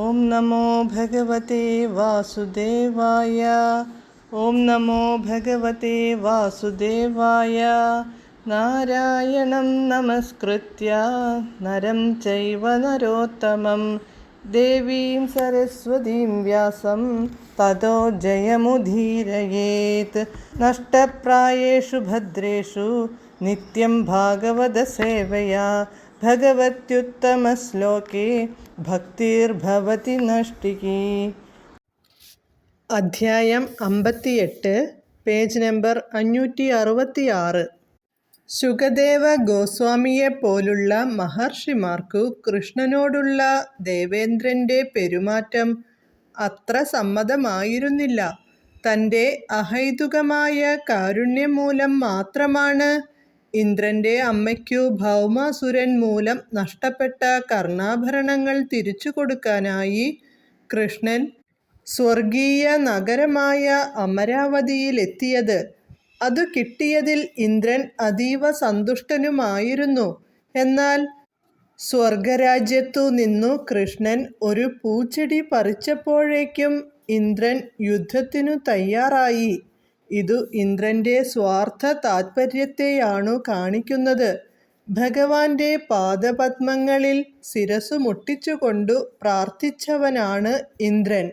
ॐ नमो भगवते वासुदेवाय। ॐ नमो भगवते वासुदेवाय। नारायणं नमस्कृत्य नरं चैव नरोत्तमं। देवीं सरस्वतीं व्यासं ततो जयमुदीरयेत्। नष्टप्रायेषु भद्रेषु नित्यं भागवतसेवया ഭഗവത്യുത്തമശ്ലോകേ ഭക്തിർഭവതി നഷ്ടികി അധ്യായം അമ്പത്തിയെട്ട് പേജ് നമ്പർ അഞ്ഞൂറ്റി അറുപത്തി ആറ് സുഖദേവ ഗോസ്വാമിയെപ്പോലുള്ള മഹർഷിമാർക്കു കൃഷ്ണനോടുള്ള ദേവേന്ദ്രന്റെ പെരുമാറ്റം അത്ര സമ്മതമായിരുന്നില്ല. തന്റെ അഹൈതുകമായ കാരുണ്യം മൂലം മാത്രമാണ് ഇന്ദ്രന്റെ അമ്മയ്ക്കു ഭൗമാസുരൻ മൂലം നഷ്ടപ്പെട്ട കർണാഭരണങ്ങൾ തിരിച്ചു കൊടുക്കാനായി കൃഷ്ണൻ സ്വർഗീയ നഗരമായ അമരാവതിയിലെത്തിയത്. അത് കിട്ടിയതിൽ ഇന്ദ്രൻ അതീവ സന്തുഷ്ടനുമായിരുന്നു. എന്നാൽ സ്വർഗരാജ്യത്തു നിന്നു കൃഷ്ണൻ ഒരു പൂച്ചെടി പറിച്ചപ്പോഴേക്കും ഇന്ദ്രൻ യുദ്ധത്തിനു തയ്യാറായി. ഇതു ഇന്ദ്രന്റെ സ്വാർത്ഥ താത്പര്യത്തെയാണു കാണിക്കുന്നത്. ഭഗവാന്റെ പാദപത്മങ്ങളിൽ ശിരസു മുട്ടിച്ചുകൊണ്ടു പ്രാർത്ഥിച്ചവനാണ് ഇന്ദ്രൻ.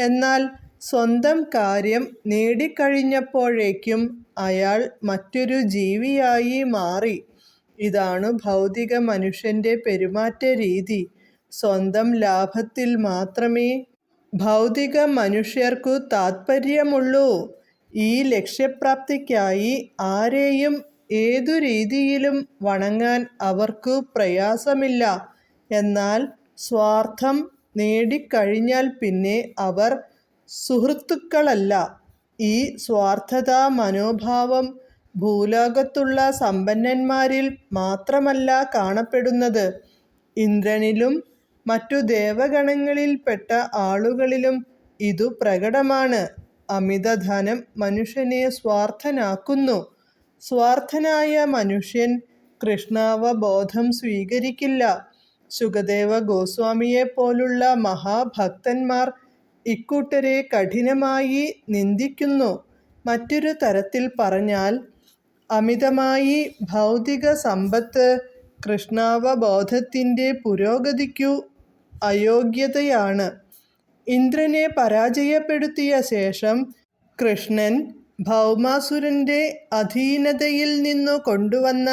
എന്നാൽ സ്വന്തം കാര്യം നേടിക്കഴിഞ്ഞപ്പോഴേക്കും അയാൾ മറ്റൊരു ജീവിയായി മാറി. ഇതാണ് ഭൗതിക മനുഷ്യന്റെ പെരുമാറ്റ രീതി. സ്വന്തം ലാഭത്തിൽ മാത്രമേ ഭൗതിക മനുഷ്യർക്കു താത്പര്യമുള്ളൂ. ഈ ലക്ഷ്യപ്രാപ്തിക്കായി ആരെയും ഏതു രീതിയിലും വണങ്ങാൻ അവർക്ക് പ്രയാസമില്ല. എന്നാൽ സ്വാർത്ഥം നേടിക്കഴിഞ്ഞാൽ പിന്നെ അവർ സുഹൃത്തുക്കളല്ല. ഈ സ്വാർത്ഥതാ മനോഭാവം ഭൂലോകത്തുള്ള സമ്പന്നന്മാരിൽ മാത്രമല്ല കാണപ്പെടുന്നത്. ഇന്ദ്രനിലും മറ്റു ദേവഗണങ്ങളിൽപ്പെട്ട ആളുകളിലും ഇതു പ്രകടമാണ്. അമിതധനം മനുഷ്യനെ സ്വാർത്ഥനാക്കുന്നു. സ്വാർത്ഥനായ മനുഷ്യൻ കൃഷ്ണാവബോധം സ്വീകരിക്കില്ല. സുഖദേവ ഗോസ്വാമിയെ പോലുള്ള മഹാഭക്തന്മാർ ഇക്കൂട്ടരെ കഠിനമായി നിന്ദിക്കുന്നു. മറ്റൊരു തരത്തിൽ പറഞ്ഞാൽ അമിതമായി ഭൗതിക സമ്പത്ത് കൃഷ്ണാവബോധത്തിന്റെ പുരോഗതിക്കു അയോഗ്യതയാണ്. ഇന്ദ്രനെ പരാജയപ്പെടുത്തിയ ശേഷം കൃഷ്ണൻ ഭൗമാസുരന്റെ അധീനതയിൽ നിന്നു കൊണ്ടുവന്ന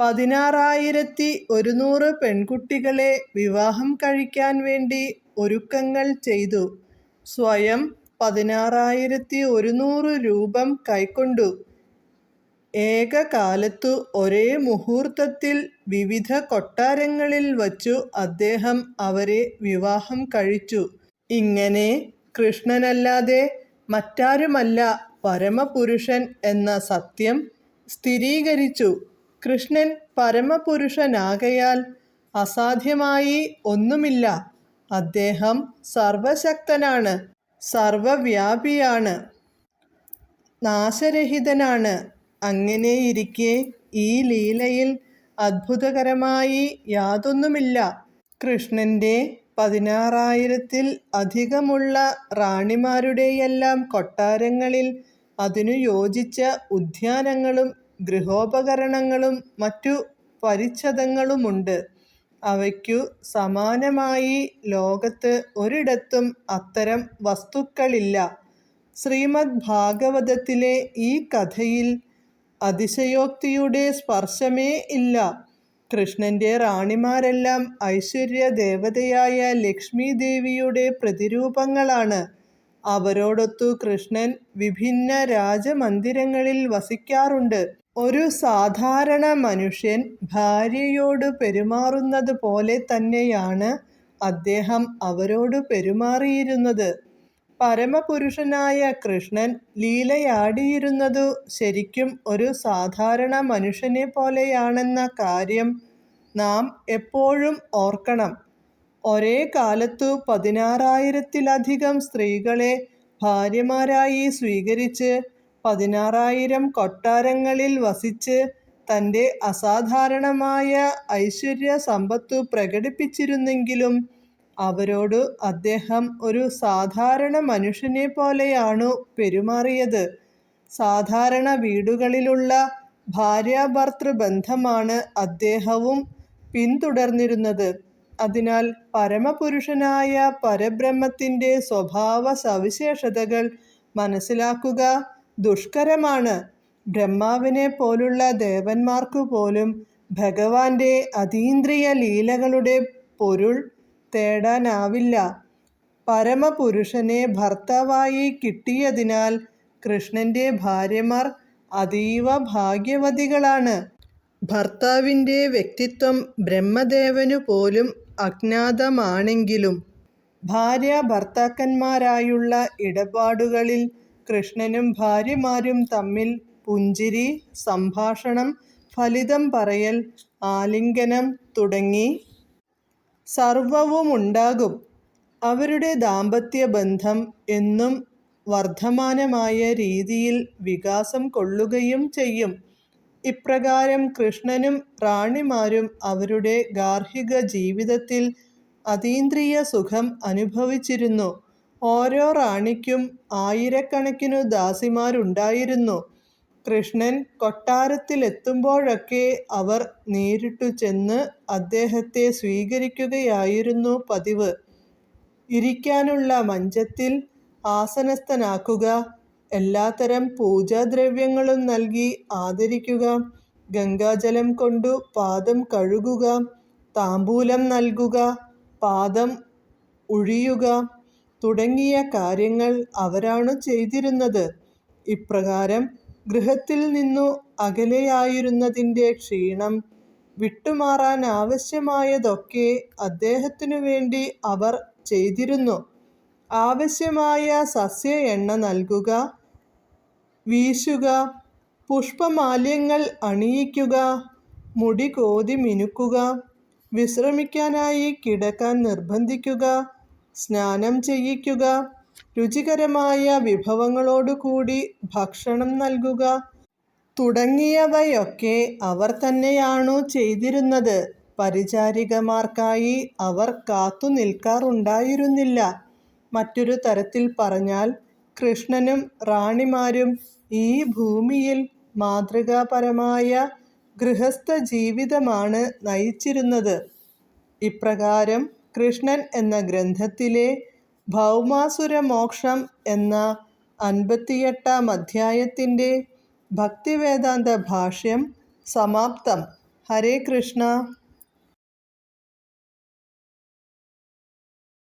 പതിനാറായിരത്തി ഒരുന്നൂറ് പെൺകുട്ടികളെ വിവാഹം കഴിക്കാൻ വേണ്ടി ഒരുക്കങ്ങൾ ചെയ്തു. സ്വയം പതിനാറായിരത്തി ഒരുന്നൂറ് രൂപം കൈക്കൊണ്ടു. ഏകകാലത്തു ഒരേ മുഹൂർത്തത്തിൽ വിവിധ കൊട്ടാരങ്ങളിൽ വച്ചു അദ്ദേഹം അവരെ വിവാഹം കഴിച്ചു. ഇങ്ങനെ കൃഷ്ണനല്ലാതെ മറ്റാരുമല്ല പരമപുരുഷൻ എന്ന സത്യം സ്ഥിരീകരിച്ചു. കൃഷ്ണൻ പരമപുരുഷനാകയാൽ അസാധ്യമായി ഒന്നുമില്ല. അദ്ദേഹം സർവശക്തനാണ് സർവവ്യാപിയാണ് നാശരഹിതനാണ്. അങ്ങനെയിരിക്കെ ഈ ലീലയിൽ അത്ഭുതകരമായി യാതൊന്നുമില്ല. കൃഷ്ണന്റെ പതിനാറായിരത്തിൽ അധികമുള്ള റാണിമാരുടെയെല്ലാം കൊട്ടാരങ്ങളിൽ അതിനു യോജിച്ച ഉദ്യാനങ്ങളും ഗൃഹോപകരണങ്ങളും മറ്റു പരിച്ഛദങ്ങളുമുണ്ട്. അവയ്ക്കു സമാനമായി ലോകത്ത് ഒരിടത്തും അത്തരം വസ്തുക്കളില്ല. ശ്രീമദ് ഭാഗവതത്തിലെ ഈ കഥയിൽ അതിശയോക്തിയുടെ സ്പർശമേ ഇല്ല. കൃഷ്ണന്റെ റാണിമാരെല്ലാം ഐശ്വര്യ ദേവതയായ ലക്ഷ്മി ദേവിയുടെ പ്രതിരൂപങ്ങളാണ്. അവരോടൊത്തു കൃഷ്ണൻ വിഭിന്ന രാജമന്ദിരങ്ങളിൽ വസിക്കാറുണ്ട്. ഒരു സാധാരണ മനുഷ്യൻ ഭാര്യയോട് പെരുമാറുന്നത് പോലെ തന്നെയാണ് അദ്ദേഹം അവരോട് പെരുമാറിയിരുന്നത്. പരമപുരുഷനായ കൃഷ്ണൻ ലീലയാടിയിരുന്നതു ശരിക്കും ഒരു സാധാരണ മനുഷ്യനെ പോലെയാണെന്ന കാര്യം നാം എപ്പോഴും ഓർക്കണം. ഒരേ കാലത്തു പതിനാറായിരത്തിലധികം സ്ത്രീകളെ ഭാര്യമാരായി സ്വീകരിച്ച് പതിനാറായിരം കൊട്ടാരങ്ങളിൽ വസിച്ച് തന്റെ അസാധാരണമായ ഐശ്വര്യ സമ്പത്തു പ്രകടിപ്പിച്ചിരുന്നെങ്കിലും അവരോടു അദ്ദേഹം ഒരു സാധാരണ മനുഷ്യനെ പോലെയാണു പെരുമാറിയത്. സാധാരണ വീടുകളിലുള്ള ഭാര്യാഭർത്തൃ ബന്ധമാണ് അദ്ദേഹവും പിന്തുടർന്നിരുന്നത്. അതിനാൽ പരമപുരുഷനായ പരബ്രഹ്മത്തിന്റെ സ്വഭാവ സവിശേഷതകൾ മനസ്സിലാക്കുക ദുഷ്കരമാണ്. ബ്രഹ്മാവിനെ പോലുള്ള ദേവന്മാർക്കു പോലും ഭഗവാന്റെ അതീന്ദ്രിയ ലീലകളുടെ പൊരുൾ തേടാനാവില്ല. പരമപുരുഷനെ ഭർത്താവായി കിട്ടിയതിനാൽ കൃഷ്ണന്റെ ഭാര്യമാർ അതീവ ഭാഗ്യവതികളാണ്. ഭർത്താവിന്റെ വ്യക്തിത്വം ബ്രഹ്മദേവനു പോലും അജ്ഞാതമാണെങ്കിലും ഭാര്യ ഭർത്താക്കന്മാരായുള്ള ഇടപാടുകളിൽ കൃഷ്ണനും ഭാര്യമാരും തമ്മിൽ പുഞ്ചിരി, സംഭാഷണം, ഫലിതം പറയൽ, ആലിംഗനം തുടങ്ങി സർവവുമുണ്ടാകും. അവരുടെ ദാമ്പത്യ ബന്ധം എന്നും വർദ്ധമാനമായ രീതിയിൽ വികാസം കൊള്ളുകയും ചെയ്യും. ഇപ്രകാരം കൃഷ്ണനും റാണിമാരും അവരുടെ ഗാർഹിക ജീവിതത്തിൽ അതീന്ദ്രിയ സുഖം അനുഭവിച്ചിരുന്നു. ഓരോ റാണിക്കും ആയിരക്കണക്കിനു ദാസിമാരുണ്ടായിരുന്നു. കൃഷ്ണൻ കൊട്ടാരത്തിലെത്തുമ്പോഴൊക്കെ അവർ നേരിട്ടു ചെന്ന് അദ്ദേഹത്തെ സ്വീകരിക്കുകയായിരുന്നു പതിവ്. ഇരിക്കാനുള്ള മഞ്ചത്തിൽ ആസനസ്ഥനാക്കുക, എല്ലാത്തരം പൂജാദ്രവ്യങ്ങളും നൽകി ആദരിക്കുക, ഗംഗാജലം കൊണ്ടു പാദം കഴുകുക, താമ്പൂലം നൽകുക, പാദം ഉഴിയുക തുടങ്ങിയ കാര്യങ്ങൾ അവരാണ് ചെയ്തിരുന്നത്. ഇപ്രകാരം ഗൃഹത്തിൽനിന്നു അകലെയായിരുന്നതിന്റെ ക്ഷീണം വിട്ടുമാറാൻ ആവശ്യമായതൊക്കെ അദ്ദേഹത്തിനു വേണ്ടി അവർ ചെയ്തിരുന്നു. ആവശ്യമായ സസ്യ-എണ്ണ നൽകുക, വീശുക, പുഷ്പമാല്യങ്ങൾ അണിയിക്കുക, മുടി കോതി മിനുക്കുക, വിശ്രമിക്കാനായി കിടക്കാൻ നിർബന്ധിക്കുക, സ്നാനം ചെയ്യിക്കുക, രുചികരമായ വിഭവങ്ങളോടുകൂടി ഭക്ഷണം നൽകുക തുടങ്ങിയവയൊക്കെ അവർ തന്നെയാണു ചെയ്തിരുന്നത്. പരിചാരികമാർക്കായി അവർ കാത്തു നിൽക്കാറുണ്ടായിരുന്നില്ല മറ്റൊരു തരത്തിൽ പറഞ്ഞാൽ കൃഷ്ണനും റാണിമാരും ഈ ഭൂമിയിൽ മാതൃകാപരമായ ഗൃഹസ്ഥ ജീവിതമാണ് നയിച്ചിരുന്നത്. ഇപ്രകാരം കൃഷ്ണൻ എന്ന ഗ്രന്ഥത്തിലെ ഭൗമാസുരമോക്ഷം എന്ന അൻപത്തിയെട്ടാം അധ്യായത്തിന്റെ ഭക്തിവേദാന്ത ഭാഷ്യം സമാപ്തം. ഹരേ കൃഷ്ണ